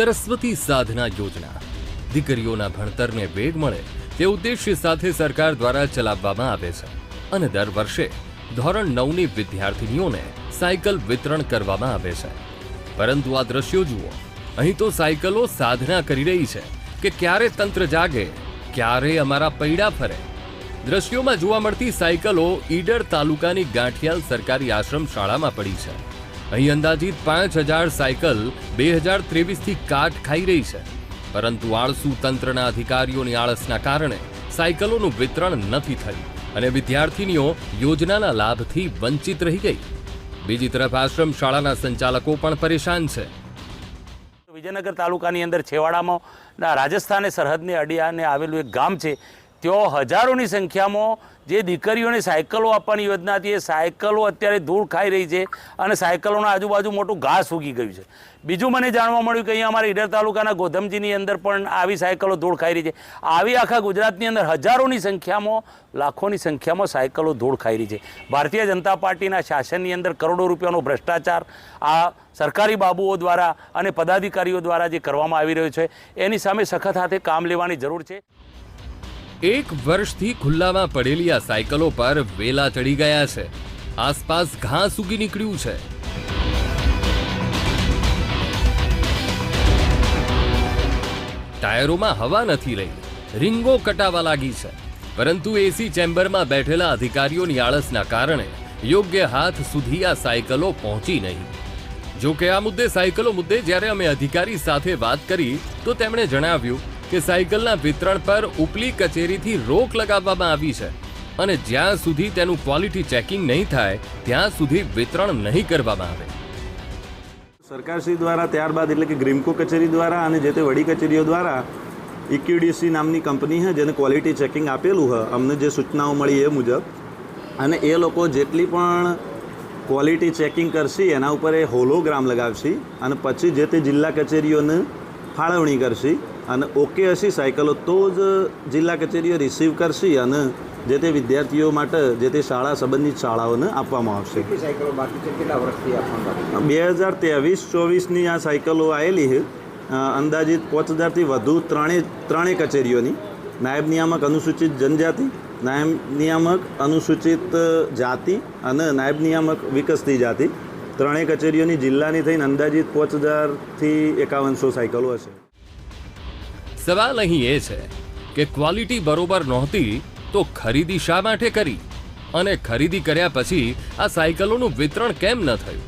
સરસ્વતી સાધના યોજના. દીકરીઓના ભણતરને વેગ મળે તે ઉદ્દેશ્ય સાથે સરકાર દ્વારા ચલાવવામાં આવે છે. અને દર વર્ષે ધોરણ નવની વિદ્યાર્થીનીઓને સાયકલ વિતરણ કરવામાં આવે છે. પરંતુ આ દ્રશ્યો જુઓ, અહીં તો સાયકલો સાધના કરી રહી છે કે ક્યારે તંત્ર જાગે, ક્યારે અમારા પૈડા ફરે. દ્રશ્યોમાં જોવા મળતી સાયકલો ઈડર તાલુકાની ગાંઠિયાલ સરકારી આશ્રમ શાળામાં પડી છે. અહીં અંદાજિત પાંચ હજાર સાયકલ બે હજાર ત્રેવીસથી કાટ ખાઈ રહી છે. પરંતુ આળસુ તંત્રના અધિકારીઓની આળસના કારણે સાયકલોનું વિતરણ નથી થયું અને વિદ્યાર્થીનીઓ યોજનાના લાભથી વંચિત રહી ગઈ. બીજી તરફ આશ્રમ શાળાના સંચાલકો પણ પરેશાન છે. વિજયનગર તાલુકાની અંદર છેવાડામાં રાજસ્થાને સરહદને અડિયાને આવેલું એક ગામ છે. ત્યાં હજારોની સંખ્યામાં જે દીકરીઓને સાયકલો આપવાની યોજના હતી, એ સાયકલો અત્યારે ધૂળ ખાઈ રહી છે અને સાયકલોના આજુબાજુ મોટું ઘાસ ઉગી ગયું છે. બીજું મને જાણવા મળ્યું કે અહીંયા અમારા ઈડર તાલુકાના ગોધમજીની અંદર પણ આવી સાયકલો ધૂળ ખાઈ રહી છે. આવી આખા ગુજરાતની અંદર હજારોની સંખ્યામાં, લાખોની સંખ્યામાં સાયકલો ધૂળ ખાઈ રહી છે. ભારતીય જનતા પાર્ટીના શાસનની અંદર કરોડો રૂપિયાનો ભ્રષ્ટાચાર આ સરકારી બાબુઓ દ્વારા અને પદાધિકારીઓ દ્વારા જે કરવામાં આવી રહ્યો છે, એની સામે સખત હાથે કામ લેવાની જરૂર છે. એક વર્ષથી ખુલ્લામાં પડેલી આ સાયકલો પર વેલા ચડી ગયા છે. આસપાસ ઘાસ ઉગી નીકળ્યું છે. ટાયરોમાં હવા નથી રહી. રીંગો કટાવા લાગી છે. પરંતુ એસી ચેમ્બરમાં બેઠેલા અધિકારીઓની આળસના કારણે યોગ્ય હાથ સુધી આ સાયકલો પહોંચી નહીં. જો કે આ મુદ્દે સાયકલો મુદ્દે જ્યારે અમે અધિકારી સાથે વાત કરી, તો તેમણે જણાવ્યું કે સાયકલના વિતરણ પર ઉપલી કચેરીથી રોક લગાવવામાં આવી છે અને જ્યાં સુધી તેનું ક્વોલિટી ચેકિંગ નહીં થાય, ત્યાં સુધી વિતરણ નહીં કરવામાં આવે. સરકારશ્રી દ્વારા ત્યારબાદ એટલે કે ગ્રીમકો કચેરી દ્વારા અને જે તે વડી કચેરીઓ દ્વારા ઇક્યુડીસી નામની કંપની છે, જેને ક્વોલિટી ચેકિંગ આપેલું છે, અમને જે સૂચનાઓ મળી એ મુજબ. અને એ લોકો જેટલી પણ ક્વોલિટી ચેકિંગ કરશે, એના ઉપર એ હોલોગ્રામ લગાવશે. અને પછી જે તે જિલ્લા કચેરીઓને ફાળવણી કરશે અને ઓકે હશે સાયકલો તો જ જિલ્લા કચેરીઓ રિસીવ કરશે અને જે તે વિદ્યાર્થીઓ માટે જે તે શાળા સંબંધિત શાળાઓને આપવામાં આવશે? બે હજાર ત્રેવીસ ચોવીસની આ સાયકલો આવેલી છે. અંદાજિત પાંચ હજારથી વધુ ત્રણેય ત્રણેય કચેરીઓની. નાયબ નિયામક અનુસૂચિત જનજાતિ નાયબ નિયામક અનુસૂચિત જાતિ અને નાયબ નિયામક વિકસતી જાતિ. ત્રણેય કચેરીઓની જિલ્લાની થઈને અંદાજિત પાંચ હજારથી એકાવનસો સાયકલો હશે. સવાલ અહીં એ છે કે ક્વોલિટી બરોબર નહોતી તો ખરીદી શા માટે કરી? અને ખરીદી કર્યા પછી આ સાયકલોનું વિતરણ કેમ ન થયું?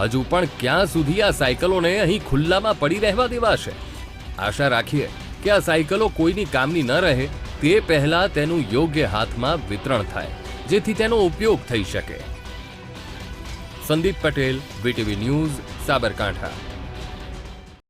હજુ પણ ક્યાં સુધી આ સાયકલોને અહીં ખુલ્લામાં પડી રહેવા દેવાશે? આશા રાખીએ કે આ સાયકલો કોઈની કામની ન રહે તે પહેલા તેનું યોગ્ય હાથમાં વિતરણ થાય, જેથી તેનો ઉપયોગ થઈ શકે. Sandeep Patel, VTV news, Sabarkantha.